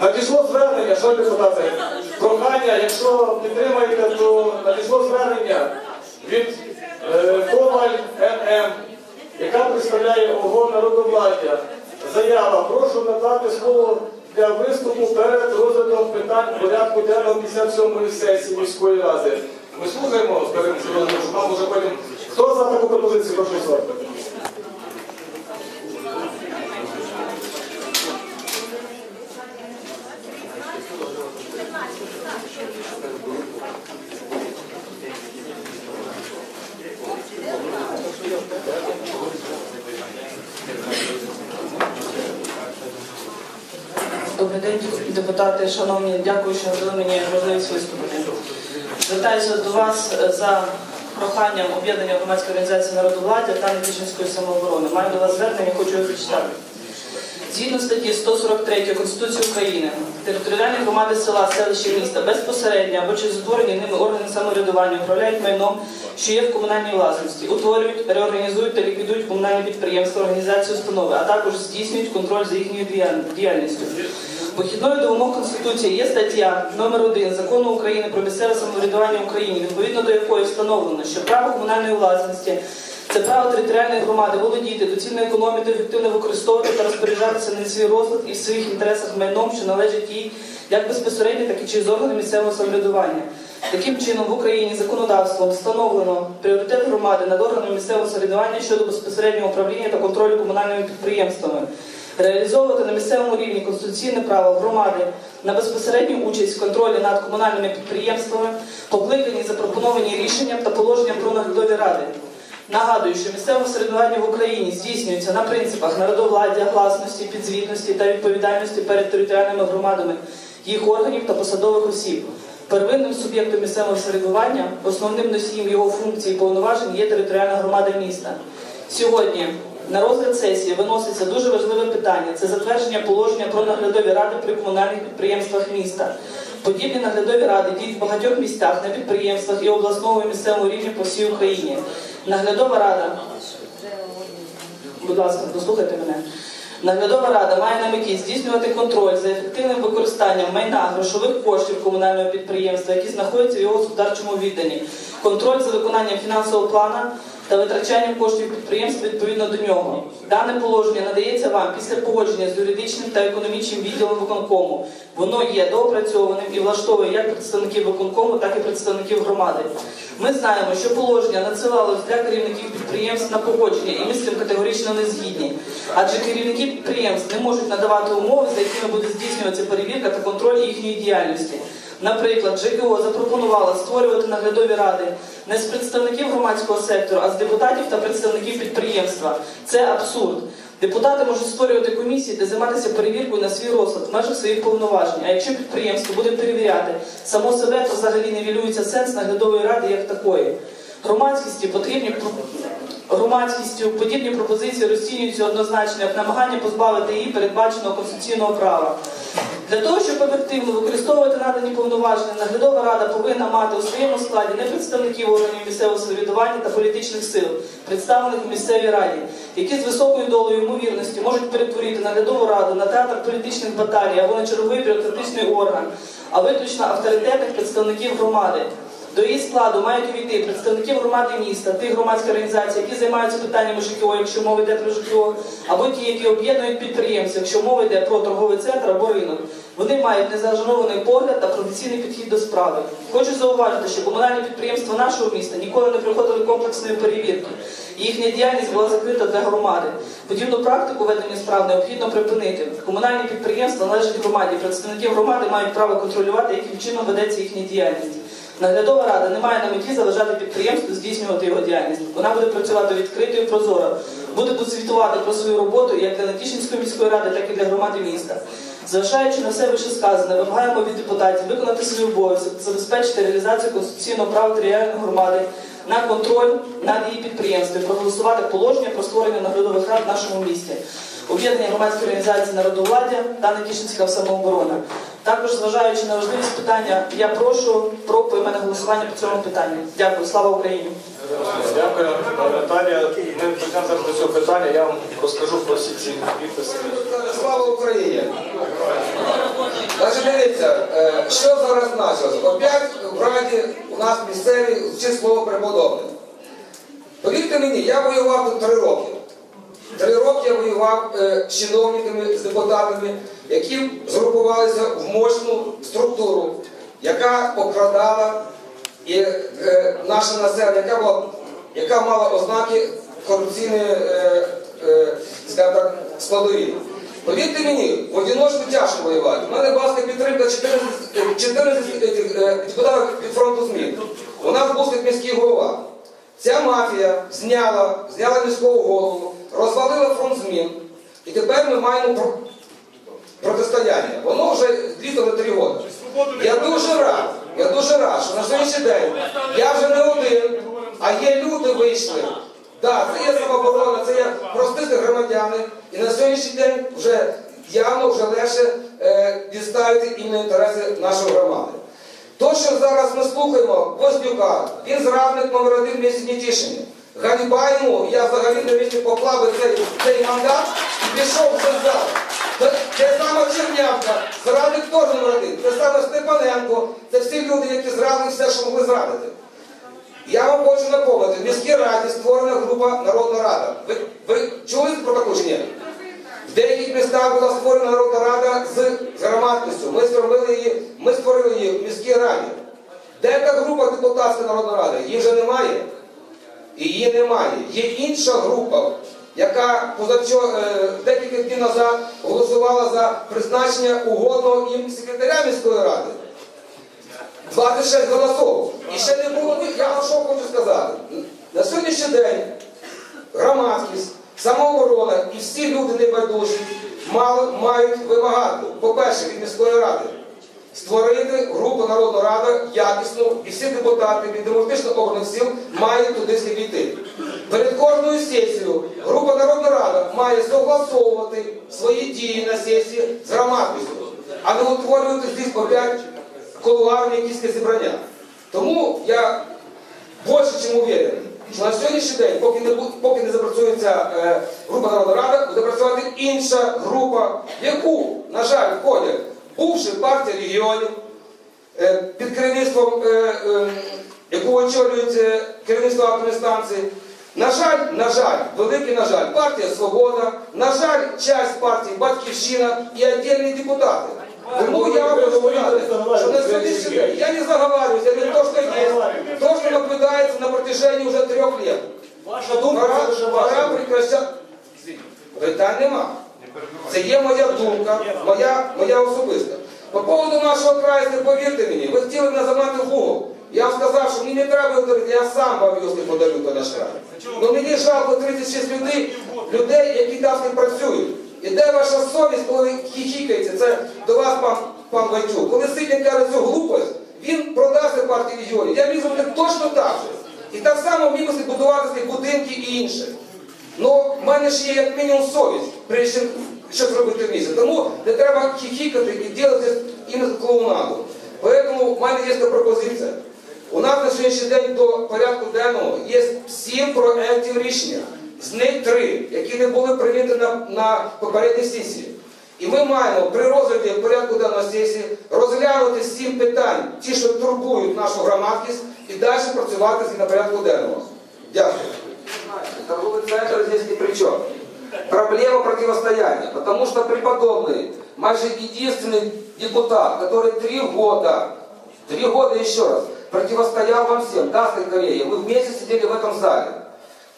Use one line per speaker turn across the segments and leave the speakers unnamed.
Надійшло звернення, що депутати, прохання, якщо підтримаєте, то надійшло звернення від е, Коваль НМ, яка представляє ОГО народовладдя. Заява, прошу надати слово для виступу перед розглядом питань порядку денного 57-ї сесії міської ради. Ми слухаємо цим що нам уже потім. Хто за таку пропозицію, прошу голосувати.
Добрий день, депутати, шановні, дякую, що надали мені можливість виступити. Звертаюся до вас е, за проханням об'єднання громадської організації народовладдя та Нетичинської самооборони. Маю до вас звернення, хочу його прочитати. Згідно статті 143 Конституції України, територіальні громади села, селища, міста безпосередньо або через утворені ними органи самоврядування управляють майном, що є в комунальній власності, утворюють, реорганізують та ліквідують комунальні підприємства, організації, установи, а також здійснюють контроль за їхньою діяль- діяльністю. Похідною до вимог Конституції є стаття номер 1 Закону України про місцеве самоврядування в Україні, відповідно до якої встановлено, що право комунальної власності це право територіальної громади володіти, доцільно економити, ефективно використовувати та розпоряджатися на свій розклад і в своїх інтересах майном, що належить їй як безпосередньо, так і через органи місцевого самоврядування. Таким чином, в Україні законодавством встановлено пріоритет громади над органами місцевого самоврядування щодо безпосереднього управління та контролю комунальними підприємствами. Реалізовувати на місцевому рівні конституційне право громади на безпосередню участь в контролі над комунальними підприємствами, покликані запропоновані рішенням та положенням про наглядові ради. Нагадую, що місцеве самоврядування в Україні здійснюється на принципах народовладдя, гласності, підзвітності та відповідальності перед територіальними громадами, їх органів та посадових осіб. Первинним суб'єктом місцевого самоврядування, основним носієм його функцій і повноважень є територіальна громада міста. Сьогодні на розгляд сесії виноситься дуже важливе питання це затвердження положення про наглядові ради при комунальних підприємствах міста. Подібні наглядові ради діють в багатьох містах на підприємствах і обласному і місцевому рівні по всій Україні. Наглядова рада, будь ласка, дослухайте мене. Наглядова рада має на меті здійснювати контроль за ефективним використанням майна грошових коштів комунального підприємства, які знаходяться в його господарчому відданні, контроль за виконанням фінансового плану та витрачанням коштів підприємства відповідно до нього. Дане положення надається вам після погодження з юридичним та економічним відділом виконкому. Воно є доопрацьованим і влаштовує як представників виконкому, так і представників громади. Ми знаємо, що положення надсилалось для керівників підприємств на погодження, і ми з цим категорично не згідні. Адже керівники підприємств не можуть надавати умови, за якими буде здійснюватися перевірка та контроль їхньої діяльності. Наприклад, ЖКО запропонувала створювати наглядові ради не з представників громадського сектору, а з депутатів та представників підприємства. Це абсурд. Депутати можуть створювати комісії та займатися перевіркою на свій розклад в межах своїх повноважень. А якщо підприємство буде перевіряти само себе, то взагалі нівелюється сенс наглядової ради як такої. Громадськості потрібні громадськістю подібні пропозиції розцінюються однозначно як намагання позбавити її передбаченого конституційного права. Для того, щоб ефективно використовувати надані повноваження, наглядова рада повинна мати у своєму складі не представників органів місцевого самоврядування та політичних сил, представлених у місцевій раді, які з високою долею ймовірності можуть перетворити наглядову раду на театр політичних баталій або на черговий бюрократичний орган, а виключно авторитетних представників громади. До її складу мають увійти представників громади міста, тих громадських організацій, які займаються питаннями ЖКО, якщо мова йде про ЖКО, або ті, які об'єднують підприємців, якщо мова йде про торговий центр або ринок. Вони мають незажанований погляд та професійний підхід до справи. Хочу зауважити, що комунальні підприємства нашого міста ніколи не проходили комплексної перевірки. Їхня діяльність була закрита для громади. Подібну практику ведення справ необхідно припинити. Комунальні підприємства належать громаді. Представники громади мають право контролювати, яким чином ведеться їхня діяльність. Наглядова рада не має на меті заважати підприємству здійснювати його діяльність. Вона буде працювати відкрито і прозоро, буде звітувати про свою роботу як для Натішинської міської ради, так і для громади міста. Зважаючи на все вищесказане, вимагаємо від депутатів виконати свій обов'язок, забезпечити реалізацію конституційного права територіальної громади на контроль над її підприємством, проголосувати положення про створення наглядових рад в нашому місті. Об'єднання громадської організації народовладдя та Нетішинська самооборона. Також, зважаючи на важливість питання, я прошу про поіменне голосування по цьому питанню. Дякую, слава Україні!
Дякую, пане Наталія. Ми почнемо до цього питання. Я вам розкажу про всі ці підписи.
Слава Україні! що зараз почалося? Опять в Раді у нас місцеві число преподобних. Повірте мені, я воював тут три роки. Три роки я воював е, з чиновниками, з депутатами, які згрупувалися в мощну структуру, яка окрадала і, е, наше населення, яка, була, яка мала ознаки корупційної е, е, так, складові. Повірте мені, в тяжко воювати. У мене власне підтримка 14, е, 14 е, депутатів від фронту змін. У нас був міський голова. Ця мафія зняла, зняла міського голову, розвалила фронт змін. І тепер ми маємо протистояння. Воно вже вже три роки. Я дуже рад, я дуже рад, що на сьогоднішній день я вже не один, а є люди вийшли. Так, це є самооборона, це є прості громадяни. І на сьогоднішній день вже явно вже легше е, діставити іменно інтереси нашої громади. То, що зараз ми слухаємо Вознюка, він зрадник номер один в місті Нетішині. Ганьба йому, я взагалі на місці поклав цей, цей мандат і пішов в зал. Те саме Чернявка, зрадник теж номер один. Те саме Степаненко, це всі люди, які зрадили все, що могли зрадити. Я вам хочу напомнити, в міській раді створена група Народна Рада. Ви, ви чули про таку чи ні? В деяких містах була створена Народна Рада з громадськістю. Ми створили її, ми створили її в міській раді. Де та група депутатська Народна Рада? Її вже немає. І її немає. Є інша група, яка е, декілька днів назад голосувала за призначення угодного їм секретаря міської ради. 26 голосов. І ще не було. Я вам що хочу сказати. На сьогоднішній день громадськість, самооборона і всі люди небайдужі мають вимагати, по-перше, від міської ради. Створити групу Народна Рада якісну, і всі депутати від демократично обраних сил мають туди війти. Перед кожною сесією група Народна Рада має согласовувати свої дії на сесії з громадськістю, а не утворювати здесь по п'ять кулуарні якісь зібрання. Тому я більше чим уверений, що на сьогоднішній день, поки не, поки не запрацюється е, група Народна Рада, буде працювати інша група, в яку, на жаль, входять бувші партія регіонів, е, під керівництвом, е, е, яку очолюють е, керівництво атомної станції. На жаль, на жаль, великий на жаль, партія Свобода, на жаль, часть партії Батьківщина і віддільні депутати. Тому я вам сказати, що на сьогоднішній день я не заговариваюсь, я говорю то, что есть, то, что наблюдается на протяжении уже трех лет.
Ваша думка,
Пора, пора прекращати. Питань нема. Це є моя думка, моя, моя особиста. По поводу нашого краю, повірте мені, ви хотіли мене замати в. Я вам сказав, що мені не треба я сам вам його подарю то наш край. Ну мені жалко 36 людей, людей, які там не працюють. І де ваша совість, коли ви хіхікаєте, це до вас, пан, пан Вайчук. Коли Ситник каже цю глупость, він продасть партії регіонів. Я міг зробити точно так же. І так само міг будувати будинки і інше. Ну, в мене ж є як мінімум совість, прежде чим щось робити в місті. Тому не треба хіхікати і робити іменно клоунаду. Поэтому в мене є така пропозиція. У нас на сьогоднішній день до порядку денного є сім проєктів рішення. З них три, які не були прийняті на, на попередній сесії. І ми маємо при розгляді порядку денного сесії розглянути сім питань, ті, що турбують нашу громадськість, і далі працювати на порядку денного. Дякую. Торговый центр здесь ни при чем. Проблема противостояния. Потому что преподобный, майже единственный депутат, который три года, три года еще раз, противостоял вам всем, да, коллеги, мы вместе сидели в этом зале.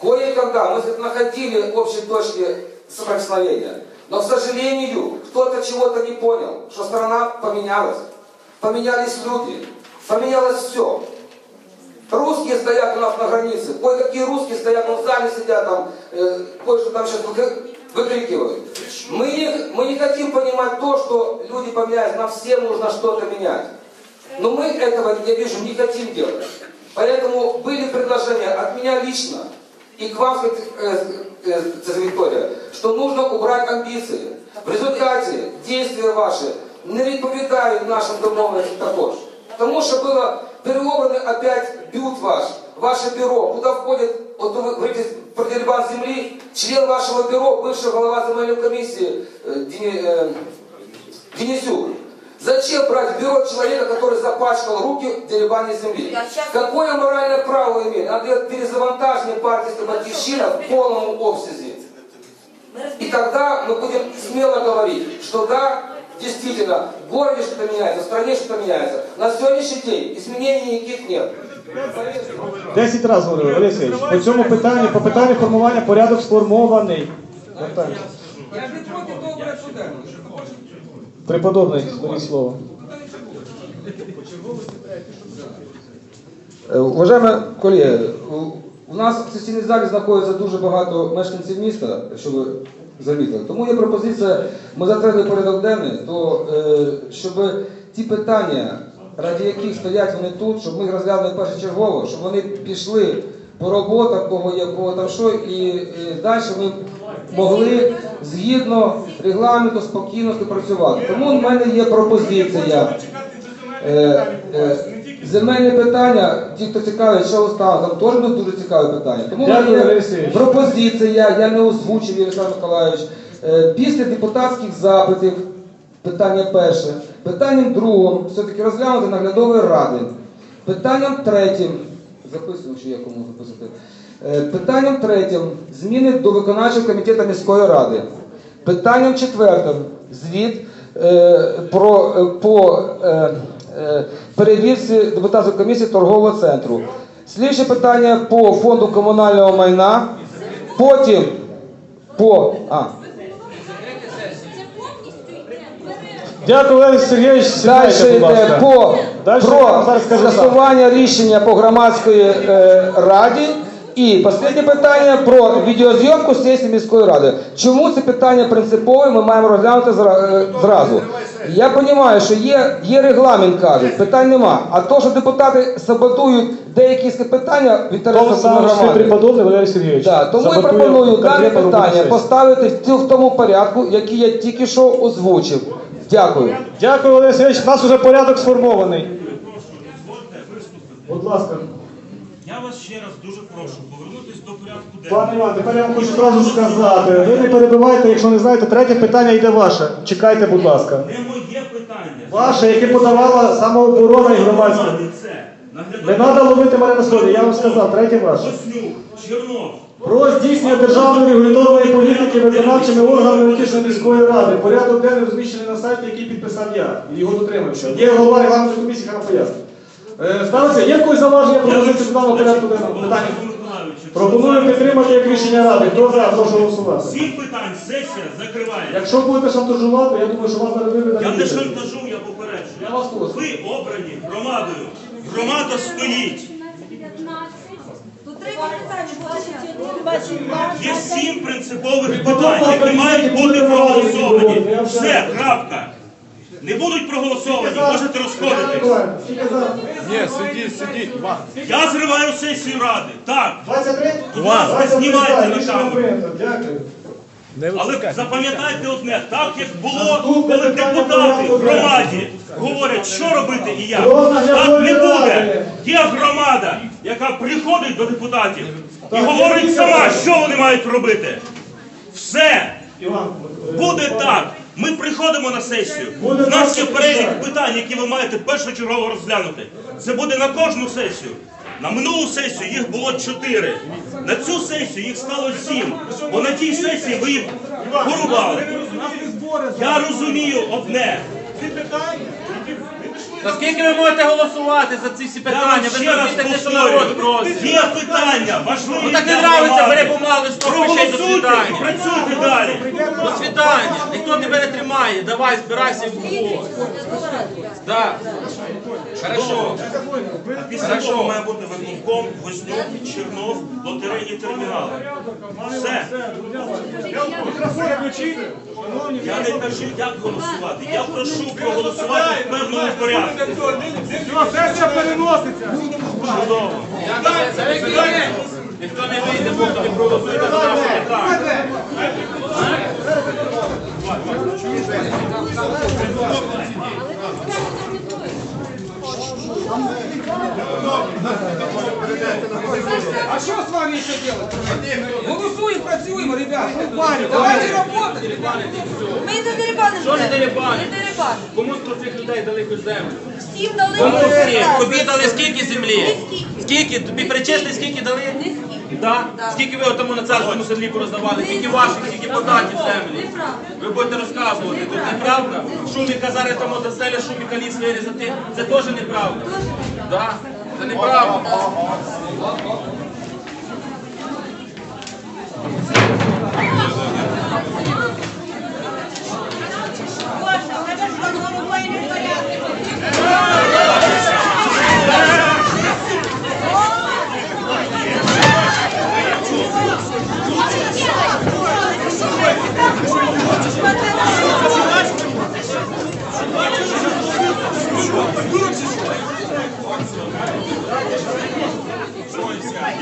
Кое-когда мы находили общие точки соприкосновения. Но, к сожалению, кто-то чего-то не понял, что страна поменялась. Поменялись люди, поменялось все. Русские стоят у нас на границе, кое-какие русские стоят в зале, сидят там, э, кое-что там сейчас выкрикивают. Мы, не- мы не хотим понимать то, что люди поменялись, нам всем нужно что-то менять. Но мы этого, я вижу, не хотим делать. Поэтому были предложения от меня лично и к вам, сказать, э, э, Цезарь Виктория, что нужно убрать амбиции. В результате действия ваши не відповідають нашим домовленостям також. Тому що було переобрано опять бют ваш, ваше бюро, куда входит, вот вы говорите про дербан земли, член вашего бюро, бывший голова земельной комиссии э, Дени- э, Денисюк. Зачем брать в бюро человека, который запачкал руки в деребане земли? Какое моральное право имеет? Надо делать перезавантажение партии «Батьківщина» в полном обсязе. И тогда мы будем смело говорить, что да, действительно, в городе что-то меняется, в стране что-то меняется. На сегодняшний день изменений никаких нет.
Десять разів говорили, Валерій Сергійович, по цьому питанню, по питанню формування порядок сформований.
Я против доброго суда.
Преподобний, беріть слово.
Е, Уважаємо колеги, у- нас в сесійній залі знаходиться дуже багато мешканців міста, що ви замітили. Тому є пропозиція, ми затвердили порядок денний, то е, щоб ті питання, ради яких стоять вони тут, щоб ми їх розглянули першочергово, щоб вони пішли по роботах, кого є, кого там що, і, і далі ми могли згідно регламенту спокійно співпрацювати. Тому в мене є пропозиція. Е, е, Земельне питання, ті, хто цікавить, що стало, там теж буде дуже цікаве питання. Тому в мене є
Сергійович.
пропозиція, я не озвучив Ярослав Миколаївич. Е, Після депутатських запитів, питання перше, питанням другим, все-таки розглянути наглядової ради. Питанням третім, записую, що я кому записати. Е, Питанням третім зміни до виконавчого комітету міської ради. Питанням четвертим звіт е, про е, по е, перевірці депутатської комісії торгового центру. Слідче питання по фонду комунального майна. Потім по а,
Дякую, Валерій Сергійович.
далі
Сідайте, будь
йде
ласка.
по
Дальше я
про
зараз скажу
скасування рішення по громадської е, раді. І останнє питання про відеозйомку сесії міської ради. Чому це питання принципове, ми маємо розглянути зра- е, зразу. Я розумію, що є, є регламент, кажуть, питань нема. А то, що депутати саботують деякі питання в
Тому
інтересах
саме що преподобний Валерій Сергійович.
Да, тому я пропоную дане питання поставити в цю- в тому порядку, який я тільки що озвучив. Дякую.
Дякую, Валерій Сергійович. У нас вже порядок сформований. Будь ласка.
Я вас ще раз дуже прошу повернутися до порядку денного.
Пане Іван, тепер я вам хочу одразу сказати. Ви не перебивайте, якщо не знаєте, третє питання йде ваше. Чекайте, будь ласка.
Не моє питання.
Ваше, яке подавала самооборона і громадська.
Це
Не треба ловити мене на слові, я вам сказав, третє ваше.
Чернов.
Про здійснення державної регуляторної політики виконавчими органами Витічної міської ради. Порядок денний розміщений на сайті, який підписав я. І його дотримуюся. Є голова регламентної комісії, яка нам пояснить. Е, Ставиться, є якось заваження пропозиції даного порядку денного питання? Пропоную підтримати як рішення ради. Хто за, прошу голосувати.
Сім питань, сесія закривається.
Якщо будете шантажувати, я думаю, що вас зараз виведе.
Я не шантажу, я попереджую.
Я вас прошу.
Ви обрані громадою. Громада стоїть. Є сім принципових питань, які мають бути проголосовані. Все, крапка. Не будуть проголосовані, можете розходитись.
Ні,
Я зриваю сесію ради. Так.
23?
Будь ласка, знімайте на
Рішення
камеру.
прийнято. Дякую.
Але запам'ятайте одне, так як було, коли депутати в громаді говорять, що робити і як. Так не буде. Є громада, яка приходить до депутатів і говорить сама, що вони мають робити. Все.
Іван, е,
Буде так. Ми приходимо на сесію. У нас є перелік питань, які ви маєте першочергово розглянути. Це буде на кожну сесію. На минулу сесію їх було чотири. На цю сесію їх стало сім. Бо на тій сесії ви їх порубали. Я розумію одне.
Наскільки ви можете голосувати за ці всі питання? Ви зробите те, що народ просить.
Є питання важливі.
Ну так не нравиться, бери бумагу, пиши до
Проголосуйте працюйте далі.
До свидання. Ніхто тебе не тримає. Давай, збирайся і виходь. Да. Хорошо.
Після того має бути виконком, Вознюк, Чернов, лотерейні термінали. Все. Я не кажу, як голосувати. Я прошу проголосувати в певному порядку.
Сесія переноситься.
Чудово.
Ніхто не вийде, поки не проголосує за наше
А что с вами еще делать? Голосуем, працюем, ребята. Давайте работать.
Ми не дерибанимо.
Що не дерибанимо?
Не дерибанимо.
Комусь про цих людей людей дали хоч землю?
Всім дали.
Кому? Тобі дали скільки землі? Скільки? Тобі перечисли, скільки дали? Да? Скільки ви отому на царському селі пороздавали? Скільки ваших, скільки податків землі? Ви будете розказувати, тут неправда? Шуміка зараз там от заселя шуміка ліс вирізати. Це теж неправда. Да? Це неправда.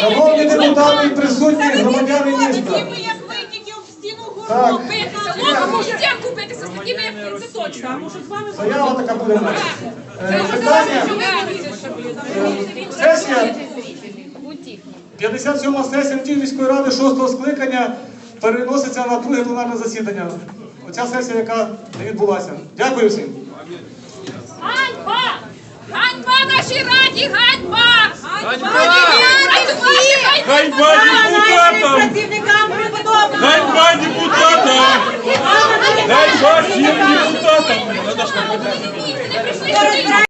Шановні депутати і присутні громадяни міста.
як ви тільки в стіну
Так.
гору битися. Лока може стінку битися з такими, як ви, це точно. А може з вами
Заява така буде. Е, Питання. Сесія 57 сесія Львівської міської ради 6 скликання переноситься на друге пленарне засідання. Оця сесія, яка не відбулася. Дякую всім.
Ганьба! Ганьба нашій раді! Ганьба!
Ганьба!
Ганьба депутатам! Ганьба депутатам! Ганьба всім депутатам!
Не прийшли